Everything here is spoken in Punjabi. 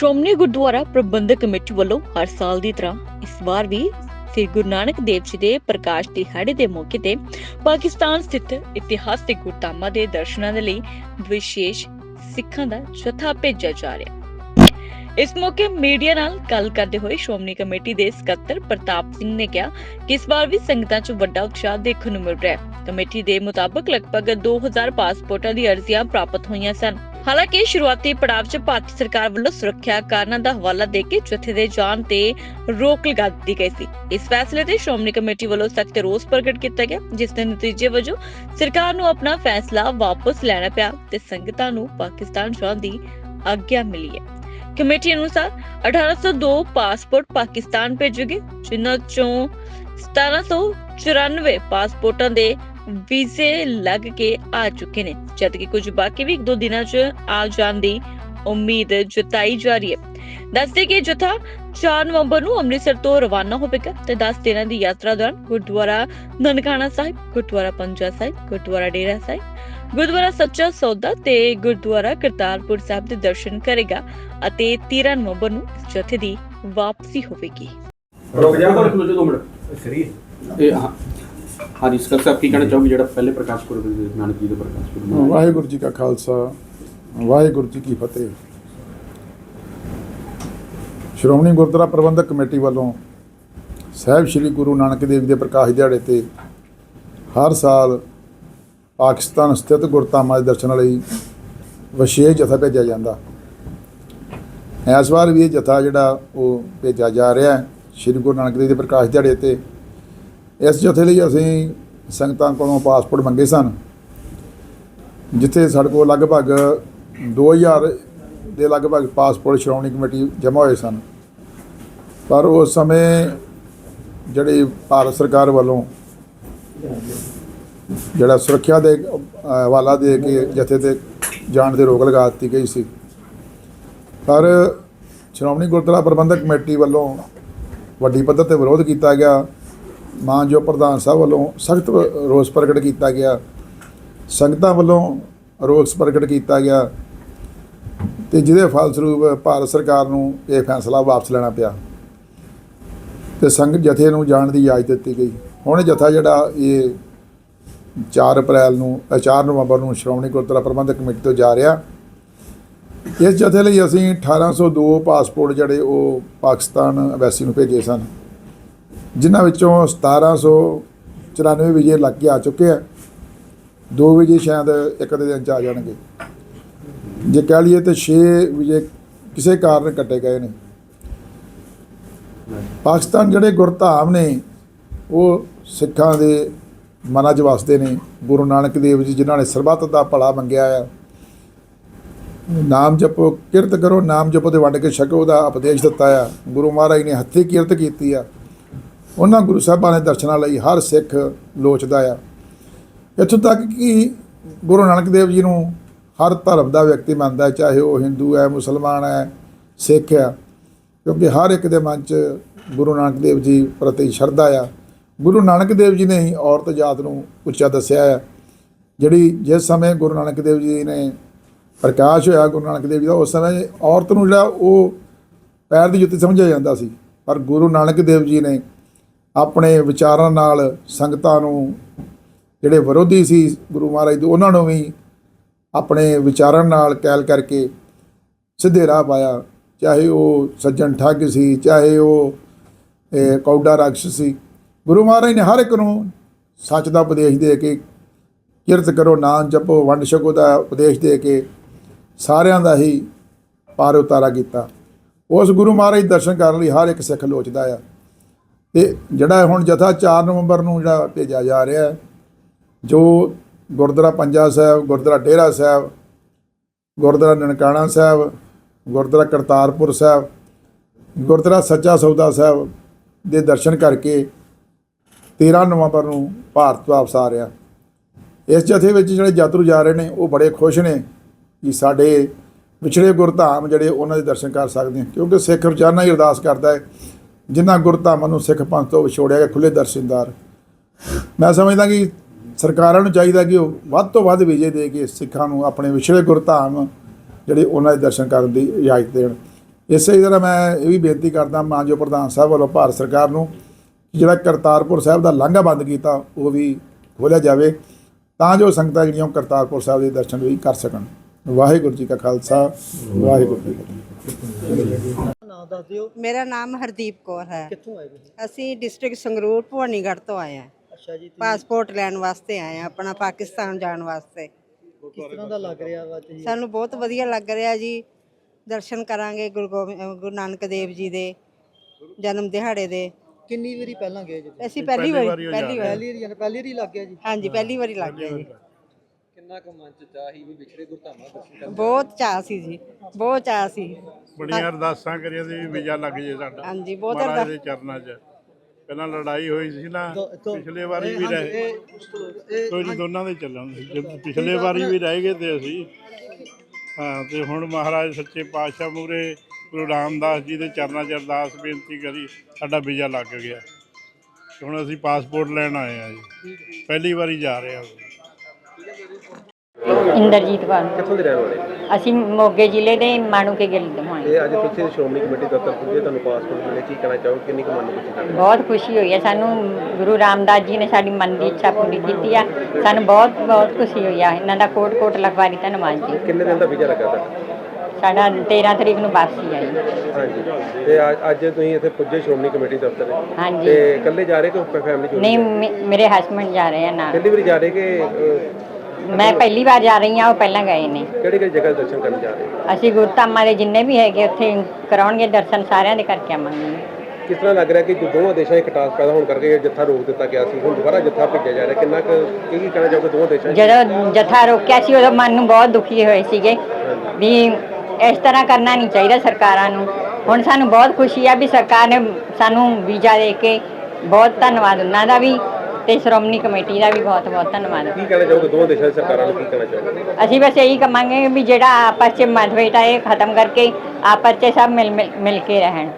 ਸ਼੍ਰੋਮਣੀ ਗੁਰਦੁਆਰਾ ਪ੍ਰਬੰਧਕ ਕਮੇਟੀ ਵੱਲੋਂ ਹਰ ਸਾਲ ਦੀ ਤਰ੍ਹਾਂ ਇਸ ਵਾਰ ਵੀ ਸ੍ਰੀ ਗੁਰੂ ਨਾਨਕ ਦੇਵ ਜੀ ਦੇ ਪ੍ਰਕਾਸ਼ ਦਿਹਾੜੇ ਦੇ ਮੌਕੇ ਤੇ ਪਾਕਿਸਤਾਨ ਸਥਿਤ ਇਤਿਹਾਸਿਕ ਗੁਰਧਾਮਾਂ ਦੇ ਦਰਸ਼ਨਾਂ ਦੇ ਲਈ ਵਿਸ਼ੇਸ਼ ਸਿੱਖਾਂ ਦਾ ਜਥਾ ਭੇਜਿਆ ਜਾ ਰਿਹਾ ਇਸ ਮੌਕੇ ਮੀਡੀਆ ਨਾਲ ਗੱਲ ਕਰਦੇ ਹੋਏ ਸ਼੍ਰੋਮਣੀ ਕਮੇਟੀ ਦੇ ਸਕੱਤਰ ਪ੍ਰਤਾਪ ਸਿੰਘ ਨੇ ਕਿਹਾ ਕਿ ਇਸ ਵਾਰ ਵੀ ਸੰਗਤਾਂ 'ਚ ਵੱਡਾ ਉਤਸ਼ਾਹ ਦੇਖਣ ਨੂੰ ਮਿਲ ਰਿਹਾ ਹੈ। ਕਮੇਟੀ ਦੇ ਮੁਤਾਬਕ ਲਗਭਗ 2000 ਪਾਸਪੋਰਟਾਂ ਦੀ ਅਰਜ਼ੀਆਂ ਪ੍ਰਾਪਤ ਹੋਈਆਂ ਸਨ। ਹਾਲਾਂਕਿ ਸ਼ੁਰੂਆਤੀ ਪੜਾਅ 'ਚ ਭਾਰਤੀ ਸਰਕਾਰ ਵੱਲੋਂ ਸੁਰੱਖਿਆ ਕਾਰਨਾਂ ਦਾ ਹਵਾਲਾ ਦੇ ਕੇ ਜਥੇ ਦੇ ਜਾਣ ਤੇ ਰੋਕ ਲਗਾ ਦਿੱਤੀ ਗਈ ਸੀ। ਇਸ ਫੈਸਲੇ ਤੇ ਸ਼੍ਰੋਮਣੀ ਕਮੇਟੀ ਵੱਲੋਂ ਸਖਤ ਰੋਸ ਪ੍ਰਗਟ ਕੀਤਾ ਗਿਆ, ਜਿਸ ਦੇ ਨਤੀਜੇ ਵਜੋਂ ਸਰਕਾਰ ਨੂੰ ਆਪਣਾ ਫੈਸਲਾ ਵਾਪਸ ਲੈਣਾ ਪਿਆ ਤੇ ਸੰਗਤਾਂ ਨੂੰ ਪਾਕਿਸਤਾਨ ਜਾਣ ਦੀ ਆਗਿਆ ਮਿਲੀ ਹੈ। ਕਮੇਟੀ ਅਨੁਸਾਰ 1802 ਪਾਸਪੋਰਟ ਪਾਕਿਸਤਾਨ ਭੇਜੇ ਗਏ ਜਿਨ੍ਹਾਂ ਚੋਂ 1794 ਪਾਸਪੋਰਟਾਂ ਦੇ ਵੀਜ਼ੇ ਲੱਗ ਕੇ ਆ ਚੁੱਕੇ ਨੇ ਜਦਕਿ ਕੁਝ ਬਾਕੀ ਵੀ ਇੱਕ ਦੋ ਦਿਨਾਂ 'ਚ ਆ ਜਾਣ ਦੀ ਉਮੀਦ ਜਤਾਈ ਜਾ ਰਹੀ ਹੈ। ਦੱਸਦੇ ਕਿ ਜਥਾ 4 ਨਵੰਬਰ ਨੂੰ ਅੰਮ੍ਰਿਤਸਰ ਤੋਂ ਰਵਾਨਾ ਹੋਵੇਗਾ ਤੇ 10 ਦਿਨਾਂ ਦੀ ਯਾਤਰਾ ਦੌਰਾਨ ਗੁਰਦੁਆਰਾ ਨਨਕਾਣਾ ਸਾਹਿਬ ਗੁਰਦੁਆਰਾ ਪੰਜਾ ਸਾਹਿਬ ਗੁਰਦੁਆਰਾ ਡੇਰਾ ਸਾਹਿਬ ਗੁਰਦੁਆਰਾ ਸੱਚਾ ਸੌਦਾ ਤੇ ਗੁਰਦੁਆਰਾ ਕਰਤਾਰਪੁਰ ਸਾਹਿਬ ਦੇ ਦਰਸ਼ਨ ਕਰੇਗਾ ਅਤੇ 13 ਨਵੰਬਰ ਨੂੰ ਇਸ ਜਥੇ ਦੀ ਵਾਪਸੀ ਹੋਵੇਗੀ। ਰੁਕ ਜਾ ਕੋਲ ਮਿੰਟ। ਸਰੀ ਇਹ ਹਾਂ। ਹਾਂਜੀ ਸਕਰ ਸਾਹਿਬ ਕੀ ਕਹਿਣਾ ਚਾਹੋਗੇ ਜਿਹੜਾ ਪਹਿਲੇ ਪ੍ਰਕਾਸ਼ ਪੁਰਬ ਦੇ ਨਾਨਕ ਜੀ ਦੇ ਪ੍ਰਕਾਸ਼ ਪੁਰਬ ਮਨਾਇਆ? ਵਾਹਿਗੁਰੂ ਜੀ ਕਾ ਖਾਲਸਾ, ਵਾਹਿਗੁਰੂ ਜੀ ਕੀ ਫਤਿਹ। ਸ਼੍ਰੋਮਣੀ ਗੁਰਦੁਆਰਾ ਪ੍ਰਬੰਧਕ ਕਮੇਟੀ ਵੱਲੋਂ ਸਾਹਿਬ ਸ੍ਰੀ ਗੁਰੂ ਨਾਨਕ ਦੇਵ ਜੀ ਦੇ ਪ੍ਰਕਾਸ਼ ਦਿਹਾੜੇ ਤੇ ਹਰ ਸਾਲ ਪਾਕਿਸਤਾਨ ਸਥਿਤ ਗੁਰਧਾਮਾਂ ਦੇ ਦਰਸ਼ਨ ਲਈ ਵਿਸ਼ੇਸ਼ ਜਥਾ ਭੇਜਿਆ ਜਾਂਦਾ। ਇਸ ਵਾਰ ਵੀ ਇਹ ਜਥਾ ਜਿਹੜਾ ਉਹ ਭੇਜਿਆ ਜਾ ਰਿਹਾ ਹੈ, ਸ੍ਰੀ ਗੁਰੂ ਨਾਨਕ ਦੇਵ ਜੀ ਦੇ ਪ੍ਰਕਾਸ਼ ਦਿਹਾੜੇ ਤੇ ਇਸ ਜਥੇ ਲਈ ਅਸੀਂ ਸੰਗਤਾਂ ਕੋਲੋਂ ਪਾਸਪੋਰਟ ਮੰਗੇ ਸਨ, ਜਿੱਥੇ ਸਾਡੇ ਕੋਲ ਲਗਭਗ 2000 ਦੇ ਲਗਭਗ ਪਾਸਪੋਰਟ ਸ਼੍ਰੋਮਣੀ ਕਮੇਟੀ ਜਮ੍ਹਾਂ ਹੋਏ ਸਨ। ਪਰ ਉਸ ਸਮੇਂ ਜਿਹੜੀ ਭਾਰਤ ਸਰਕਾਰ ਵੱਲੋਂ ਜਿਹੜਾ ਸੁਰੱਖਿਆ ਦੇ ਹਵਾਲਾ ਦੇ ਕੇ ਜਥੇ ਤੇ ਜਾਣ ਦੇ ਰੋਕ ਲਗਾ ਦਿੱਤੀ ਗਈ ਸੀ। ਪਰ ਸ਼੍ਰੋਮਣੀ ਗੁਰਦੁਆਰਾ ਪ੍ਰਬੰਧਕ ਕਮੇਟੀ ਵੱਲੋਂ ਵੱਡੀ ਪੱਧਰ ਤੇ ਵਿਰੋਧ ਕੀਤਾ ਗਿਆ। ਮਾਨਯੋਗ ਪ੍ਰਧਾਨ ਸਾਹਿਬ ਵੱਲੋਂ ਸਖਤ ਰੋਸ ਪ੍ਰਗਟ ਕੀਤਾ ਗਿਆ ਸੰਗਤਾਂ ਵੱਲੋਂ ਰੋਸ ਪ੍ਰਗਟ ਕੀਤਾ ਗਿਆ ਤੇ ਜਿਹਦੇ ਫਲਸਰੂਪ ਭਾਰਤ ਸਰਕਾਰ ਨੂੰ ਇਹ ਫੈਸਲਾ ਵਾਪਸ ਲੈਣਾ ਪਿਆ ਤੇ ਸੰਘ ਜਥੇ ਨੂੰ ਜਾਣ ਦੀ ਇਜਾਜ਼ਤ ਦਿੱਤੀ ਗਈ। ਹੁਣ ਜਥਾ ਜਿਹੜਾ ਇਹ 4 ਅਪ੍ਰੈਲ ਨੂੰ ਅ, 4 ਨਵੰਬਰ ਨੂੰ ਸ਼੍ਰੋਮਣੀ ਗੁਰਦੁਆਰਾ ਪ੍ਰਬੰਧਕ ਕਮੇਟੀ ਤੋਂ ਜਾ ਰਿਹਾ। ਇਸ ਜਥੇ ਲਈ ਅਸੀਂ 1802 ਪਾਸਪੋਰਟ ਜਿਹੜੇ ਉਹ ਪਾਕਿਸਤਾਨ ਐਮਬੈਸੀ ਨੂੰ ਭੇਜੇ ਸਨ। ਜਿਨ੍ਹਾਂ ਵਿੱਚੋਂ 1794 ਵਿਜੇ ਲੱਗ ਕੇ ਆ ਚੁੱਕੇ ਆ। ਦੋ ਵਿਜੇ ਸ਼ਾਇਦ ਇੱਕ ਦੇ ਦਿਨ ਚ ਆ ਜਾਣਗੇ। ਜੇ ਕਹਿ ਲਈਏ ਤੇ 6 ਵਿਜੇ ਕਿਸੇ ਕਾਰਨ ਕੱਟੇ ਗਏ ਨੇ। ਪਾਕਿਸਤਾਨ ਜਿਹੜੇ ਗੁਰਧਾਮ ਨੇ, ਉਹ ਸਿੱਖਾਂ ਦੇ ਮਨਾਂ 'ਚ ਵਸਦੇ ਨੇ। ਗੁਰੂ ਨਾਨਕ ਦੇਵ ਜੀ, ਜਿਨ੍ਹਾਂ ਨੇ ਸਰਬੱਤ ਦਾ ਭਲਾ ਮੰਗਿਆ ਆ। ਨਾਮ ਜਪੋ, ਕਿਰਤ ਕਰੋ, ਨਾਮ ਜਪੋ ਤੇ ਵੰਡ ਕੇ ਛਕੋ ਦਾ ਉਪਦੇਸ਼ ਦਿੱਤਾ ਆ। ਗੁਰੂ ਮਹਾਰਾਜ ਨੇ ਹੱਥੀਂ ਕਿਰਤ ਕੀਤੀ ਆ। ਉਹਨਾਂ ਗੁਰੂ ਸਾਹਿਬਾਂ ਦੇ ਦਰਸ਼ਨਾਂ ਲਈ ਹਰ ਸਿੱਖ ਲੋਚਦਾ ਆ। ਇੱਥੋਂ ਤੱਕ ਕਿ ਗੁਰੂ ਨਾਨਕ ਦੇਵ ਜੀ ਨੂੰ ਹਰ ਧਰਮ ਦਾ ਵਿਅਕਤੀ ਮੰਨਦਾ ਹੈ, ਚਾਹੇ ਉਹ ਹਿੰਦੂ ਹੈ, ਮੁਸਲਮਾਨ ਹੈ, ਸਿੱਖ ਹੈ, ਕਿਉਂਕਿ ਹਰ ਇੱਕ ਦੇ ਮਨ 'ਚ ਗੁਰੂ ਨਾਨਕ ਦੇਵ ਜੀ ਪ੍ਰਤੀ ਸ਼ਰਧਾ ਆ। ਗੁਰੂ ਨਾਨਕ ਦੇਵ ਜੀ ਨੇ ਹੀ ਔਰਤ ਜਾਤ ਨੂੰ ਉੱਚਾ ਦੱਸਿਆ ਹੈ ਜਿਹੜੀ ਜਿਸ ਸਮੇਂ ਗੁਰੂ ਨਾਨਕ ਦੇਵ ਜੀ ਨੇ ਪ੍ਰਕਾਸ਼ ਹੋਇਆ ਗੁਰੂ ਨਾਨਕ ਦੇਵ ਜੀ ਦਾ, ਉਸ ਸਮੇਂ ਔਰਤ ਨੂੰ ਜਿਹੜਾ ਉਹ ਪੈਰ ਦੀ ਜੁੱਤੀ ਸਮਝਿਆ ਜਾਂਦਾ ਸੀ। ਪਰ ਗੁਰੂ ਨਾਨਕ ਦੇਵ ਜੀ ਨੇ ਆਪਣੇ ਵਿਚਾਰਾਂ ਨਾਲ ਸੰਗਤਾਂ ਨੂੰ, ਜਿਹੜੇ ਵਿਰੋਧੀ ਸੀ ਗੁਰੂ ਮਹਾਰਾਜ ਦੇ, ਉਹਨਾਂ ਨੂੰ ਵੀ ਆਪਣੇ ਵਿਚਾਰਾਂ ਨਾਲ ਕੈਲ ਕਰਕੇ ਸਿੱਧੇ ਰਾਹ ਪਾਇਆ। ਚਾਹੇ ਉਹ ਸੱਜਣ ਠੱਗ ਸੀ, ਚਾਹੇ ਉਹ ਕੌਡਾ ਰਾਖਸ਼ ਸੀ। ਗੁਰੂ ਮਹਾਰਾਜ ਨੇ ਹਰ ਇੱਕ ਨੂੰ ਸੱਚ ਦਾ ਉਪਦੇਸ਼ ਦੇ ਕੇ, ਕਿਰਤ ਕਰੋ, ਨਾਮ ਜਪੋ, ਵੰਡ ਛਕੋ ਦਾ ਉਪਦੇਸ਼ ਦੇ ਕੇ ਸਾਰਿਆਂ ਦਾ ਹੀ ਪਾਰ ਉਤਾਰਾ ਕੀਤਾ। ਉਸ ਗੁਰੂ ਮਹਾਰਾਜ ਦੇ ਦਰਸ਼ਨ ਕਰਨ ਲਈ ਹਰ ਇੱਕ ਸਿੱਖ ਲੋਚਦਾ ਆ। ਤੇ ਜਿਹੜਾ ਹੁਣ ਜਥਾ 4 ਨਵੰਬਰ ਨੂੰ ਜਿਹੜਾ ਭੇਜਿਆ ਜਾ ਰਿਹਾ ਹੈ, ਜੋ ਗੁਰਦੁਆਰਾ ਪੰਜਾ ਸਾਹਿਬ, ਗੁਰਦੁਆਰਾ ਡੇਰਾ ਸਾਹਿਬ, ਗੁਰਦੁਆਰਾ ਨਨਕਾਣਾ ਸਾਹਿਬ, ਗੁਰਦੁਆਰਾ ਕਰਤਾਰਪੁਰ ਸਾਹਿਬ, ਗੁਰਦੁਆਰਾ ਸੱਚਾ ਸੌਦਾ ਸਾਹਿਬ ਦੇ ਦਰਸ਼ਨ ਕਰਕੇ 13 ਨਵੰਬਰ ਨੂੰ ਭਾਰਤ ਵਾਪਸ ਆ ਰਿਹਾ। ਇਸ ਜਥੇ ਵਿੱਚ ਜਿਹੜੇ ਯਾਤਰੂ ਜਾ ਰਹੇ ਨੇ, ਉਹ ਬੜੇ ਖੁਸ਼ ਨੇ ਕਿ ਸਾਡੇ ਵਿਛੜੇ ਗੁਰਧਾਮ ਜਿਹੜੇ ਉਹਨਾਂ ਦੇ ਦਰਸ਼ਨ ਕਰ ਸਕਦੇ ਹਾਂ ਕਿਉਂਕਿ ਸਿੱਖ ਰੋਜ਼ਾਨਾ ਹੀ ਅਰਦਾਸ ਕਰਦਾ ਹੈ ਜਿਨ੍ਹਾਂ ਗੁਰਧਾਮਾਂ ਨੂੰ ਸਿੱਖ ਪੰਥ ਤੋਂ ਵਿਛੋੜਿਆ ਗਿਆ ਖੁੱਲੇ ਦਰਸ਼ਨਦਾਰ। ਮੈਂ ਸਮਝਦਾ ਕਿ ਸਰਕਾਰਾਂ ਨੂੰ ਚਾਹੀਦਾ ਕਿ ਉਹ ਵੱਧ ਤੋਂ ਵੱਧ ਵਿਜੇ ਦੇ ਕੇ ਸਿੱਖਾਂ ਨੂੰ ਆਪਣੇ ਵਿਛੜੇ ਗੁਰਧਾਮ ਜਿਹੜੇ ਉਹਨਾਂ ਦੇ ਦਰਸ਼ਨ ਕਰਨ ਦੀ ਇਜਾਜ਼ਤ ਦੇਣ। ਇਸੇ ਤਰ੍ਹਾਂ ਮੈਂ ਇਹ ਵੀ ਬੇਨਤੀ ਕਰਦਾ ਮਾਨਯੋਗ ਪ੍ਰਧਾਨ ਸਾਹਿਬ ਵੱਲੋਂ ਭਾਰਤ ਸਰਕਾਰ ਨੂੰ ਜਿਹੜਾ ਕਰਤਾਰਪੁਰ ਸਾਹਿਬ ਦਾ ਲਾਂਘਾ ਬੰਦ ਕੀਤਾ, ਉਹ ਵੀ ਖੋਲ੍ਹਿਆ ਜਾਵੇ ਤਾਂ ਜੋ ਸੰਗਤਾਂ ਜਿਹੜੀਆਂ ਉਹ ਕਰਤਾਰਪੁਰ ਸਾਹਿਬ ਦੇ ਦਰਸ਼ਨ ਵੀ ਕਰ ਸਕਣ। ਵਾਹਿਗੁਰੂ ਜੀ ਕਾ ਖਾਲਸਾ, ਵਾਹਿਗੁਰੂ ਜੀ ਕੀ ਫਤਿਹ। ਨਾਮ ਦੱਸ ਦਿਓ। ਮੇਰਾ ਨਾਮ ਹਰਦੀਪ ਕੌਰ ਹੈ। ਕਿੱਥੋਂ ਆਏ ਤੁਸੀਂ? ਅਸੀਂ ਡਿਸਟ੍ਰਿਕਟ ਸੰਗਰੂਰ ਭਵਾਨੀਗੜ੍ਹ ਤੋਂ ਆਏ ਹਾਂ। ਅੱਛਾ ਜੀ ਤੁਸੀਂ ਪਾਸਪੋਰਟ ਲੈਣ ਵਾਸਤੇ ਆਏ ਹਾਂ ਆਪਣਾ ਪਾਕਿਸਤਾਨ ਜਾਣ ਵਾਸਤੇ। ਕਿਸ ਤਰ੍ਹਾਂ ਦਾ ਲੱਗ ਰਿਹਾ ਵਾ ਤੁਸੀਂ ਸਾਨੂੰ ਬਹੁਤ ਵਧੀਆ ਲੱਗ ਰਿਹਾ ਜੀ। ਦਰਸ਼ਨ ਕਰਾਂਗੇ ਗੁਰੂ ਗੋਬਿੰਦ ਅਹ ਗੁਰੂ ਨਾਨਕ ਦੇਵ ਜੀ ਦੇ ਜਨਮ ਦਿਹਾੜੇ ਦੇ। ਕਿੰਨੀ ਵਾਰੀ ਪਹਿਲਾਂ ਗਏ ਜੀ ਅਸੀਂ ਪਹਿਲੀ ਵਾਰੀ ਪਹਿਲੀ ਵਾਰੀ ਪਹਿਲੀ ਵਾਰੀ। ਜਾਣਾ ਪਹਿਲੀ ਵਾਰੀ ਲੱਗ ਗਿਆ ਜੀ? ਹਾਂਜੀ ਪਹਿਲੀ ਵਾਰੀ ਲੱਗ ਗਿਆ ਜੀ। ਕਿੰਨਾ ਕੁ ਮਨ ਚ ਚਾਹੀ ਵੀ ਵਿਛੜੇ ਗੁਰਧਾਮਾਂ ਦਰਸ਼ਨ ਬਹੁਤ ਚਾਅ ਸੀ ਜੀ ਬਹੁਤ ਚਾਅ ਸੀ। ਬੜੀਆਂ ਅਰਦਾਸਾਂ ਕਰੀਆਂ ਸੀ ਵੀ ਵੀਜ਼ਾ ਲੱਗ ਜੇ ਸਾਡਾ। ਹਾਂਜੀ ਬਹੁਤ ਮਹਾਰਾਜ ਅਰਦਾਸ ਦੇ ਚਰਨਾਂ 'ਚ। ਪਹਿਲਾਂ ਲੜਾਈ ਹੋਈ ਸੀ ਨਾ ਪਿਛਲੇ ਵਾਰੀ ਵੀ ਰਹੇ ਇਹ ਕੋਈ ਨਹੀਂ ਦੋਨਾਂ ਦੇ ਚੱਲਣ ਜੇ ਪਿਛਲੇ ਵਾਰੀ ਵੀ ਰਹਿ ਗਏ ਤੇ ਅਸੀਂ। ਹਾਂ ਤੇ ਹੁਣ ਮਹਾਰਾਜ ਸੱਚੇ ਪਾਤਸ਼ਾਹ ਮੂਰੇ ਗੁਰੂ ਰਾਮਦਾਸ ਜੀ ਦੇ ਚਰਨਾਂ 'ਚ ਅਰਦਾਸ ਬੇਨਤੀ ਕਰੀ ਸਾਡਾ ਵੀਜ਼ਾ ਲੱਗ ਗਿਆ। ਤੇ ਹੁਣ ਅਸੀਂ ਪਾਸਪੋਰਟ ਲੈਣ ਆਏ ਆ ਜੀ। ਪਹਿਲੀ ਵਾਰੀ ਜਾ ਰਹੇ ਹਾਂ। ਇੰਦਰਜੀਤ ਕੌਰ। ਕਿੱਥੋਂ ਦੇ ਰਹਿਣ ਵਾਲੇ? ਅਸੀਂ ਮੋਗੇ ਜ਼ਿਲ੍ਹੇ ਦੇ ਮਾਣੂਕੇ ਗਿੱਲ ਤੋਂ ਆਏ ਤੇ ਅੱਜ ਤੁਸੀਂ ਸ਼੍ਰੋਮਣੀ ਕਮੇਟੀ ਦਫ਼ਤਰ ਪੁੱਜੇ ਤੁਹਾਨੂੰ ਪਾਸਪੋਰਟ ਮਿਲੇ ਕੀ ਕਹਿਣਾ ਚਾਹੋ ਕਿੰਨੀ ਕੁ ਮਨ ਖੁਸ਼ੀ ਲੱਗ ਬਹੁਤ ਖੁਸ਼ੀ ਹੋਈ ਹੈ। ਸਾਨੂੰ ਗੁਰੂ ਰਾਮਦਾਸ ਜੀ ਨੇ ਸਾਡੀ ਮਨ ਦੀ ਇੱਛਾ ਪੂਰੀ ਕੀਤੀ ਆ। ਸਾਨੂੰ ਬਹੁਤ ਬਹੁਤ ਖੁਸ਼ੀ ਹੋਈ ਆ। ਇਹਨਾਂ ਦਾ ਕੋਟ ਕੋਟ ਲਖਵਾਰੀ ਧੰਨਵਾਦ ਜੀ। ਕਿੰਨੇ ਦਿਨ ਦਾ ਵੀਜ਼ਾ ਲੱਗਾ ਤੁਹਾਡਾ? ਸਾਡਾ 13 ਤਰੀਕ ਨੂੰ ਵਾਪਸੀ ਆਈ ਹਾਂਜੀ। ਤੇ ਅੱਜ- ਅੱਜ ਤੁਸੀਂ ਇੱਥੇ ਪੁੱਜੇ ਸ਼੍ਰੋਮਣੀ ਕਮੇਟੀ ਦਫ਼ਤਰ ਹਾਂਜੀ। ਤੇ ਇਕੱਲੇ ਜਾ ਰਹੇ ਕਿ ਫੈਮਿਲੀ ਨਹੀਂ ਮੇ- ਮੇਰੇ ਹਸਬੰਡ ਜਾ ਰਹੇ ਆ ਨਾਲ। ਪਹਿਲੀ ਵਾਰੀ ਜਾ ਰਹੇ ਕਿ ਮੈਂ ਪਹਿਲੀ ਵਾਰ ਜਾ ਰਹੀ ਹਾਂ ਉਹ ਪਹਿਲਾਂ ਗਏ ਨੇ। ਕਿਹੜੀ ਕਿਹੜੀ ਜਗ੍ਹਾ ਦੇ ਦਰਸ਼ਨ ਕਰਨ ਜਾ ਰਹੇ ਹੋ? ਅਸੀਂ ਗੁਰਧਾਮਾਂ ਦੇ ਜਿੰਨੇ ਵੀ ਹੈਗੇ ਉੱਥੇ ਕਰਾਉਣਗੇ ਦਰਸ਼ਨ ਸਾਰਿਆਂ ਦੇ ਕਰਕੇ ਆਵਾਂਗੇ। ਕਿਸ ਤਰ੍ਹਾਂ ਲੱਗ ਰਿਹਾ ਕਿ ਜੋ ਦੋਵਾਂ ਦੇਸ਼ਾਂ 'ਚ ਖਟਾਸ ਪੈਦਾ ਹੋਣ ਕਰਕੇ ਇਹ ਜੱਥਾ ਰੋਕ ਦਿੱਤਾ ਗਿਆ ਸੀ ਹੁਣ ਦੁਬਾਰਾ ਜੱਥਾ ਭੇਜਿਆ ਜਾ ਰਿਹਾ ਕਿੰਨਾ ਕੁ ਕੀ ਕੀ ਕਹਿਣਾ ਚਾਹੋਗੇ ਦੋਵਾਂ ਦੇਸ਼ਾਂ 'ਚ ਜਦੋਂ ਜਥਾ ਰੋਕਿਆ ਸੀ ਉਦੋਂ ਮਨ ਨੂੰ ਬਹੁਤ ਦੁਖੀ ਹੋਏ ਸੀਗੇ ਵੀ ਇਸ ਤਰ੍ਹਾਂ ਕਰਨਾ ਨਹੀਂ ਚਾਹੀਦਾ ਸਰਕਾਰਾਂ ਨੂੰ। ਹੁਣ ਸਾਨੂੰ ਬਹੁਤ ਖੁਸ਼ੀ ਆ ਵੀ ਸਰਕਾਰ ਨੇ ਸਾਨੂੰ ਵੀਜ਼ਾ ਦੇ ਕੇ ਬਹੁਤ ਧੰਨਵਾਦ ਉਹਨਾਂ ਦਾ ਵੀ ਤੇ ਸ਼੍ਰੋਮਣੀ ਕਮੇਟੀ ਦਾ ਵੀ ਬਹੁਤ ਬਹੁਤ ਧੰਨਵਾਦ। ਕੀ ਕਹਿਣਾ ਚਾਹੋਗੇ? ਦੋਵਾਂ ਦੇਸ਼ਾਂ ਦੀ ਸਰਕਾਰਾਂ ਨੂੰ ਕੀ ਕਹਿਣਾ ਚਾਹੋਗੇ? ਅਸੀਂ ਬਸ ਇਹੀ ਕਹਾਂਗੇ ਵੀ ਜਿਹੜਾ ਆਪਸ 'ਚ ਮਤਭੇਦ ਆ ਇਹ ਖਤਮ ਕਰਕੇ ਆਪਸ 'ਚ ਸਭ ਮਿਲ ਮਿਲ ਮਿਲ ਕੇ ਰਹਿਣ।